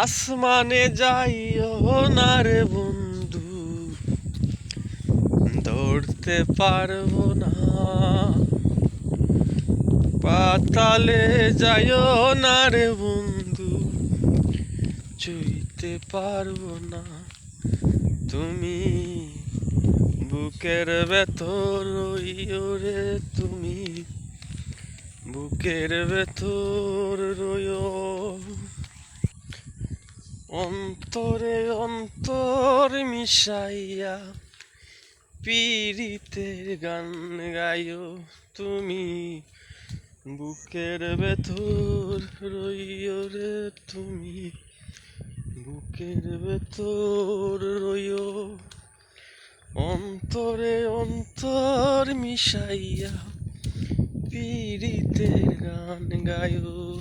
আসমানে যাইও না রে বন্ধু, দৌড়তে পারব না। পাতালে যাইও না রে বন্ধু, চুইতে পারব না। তুমি বুকের ভেতর রইও রে তুমি, বুকের ভেতর রইও। অন্তরে অন্তর মিশাইয়া পীড়িতের গান গাইও। তুমি বুকের ভেতর রইও রে তুমি। বুকের ভেতর রইও। অন্তরে অন্তর মিশাইয়া পীড়িতের গান গায়ো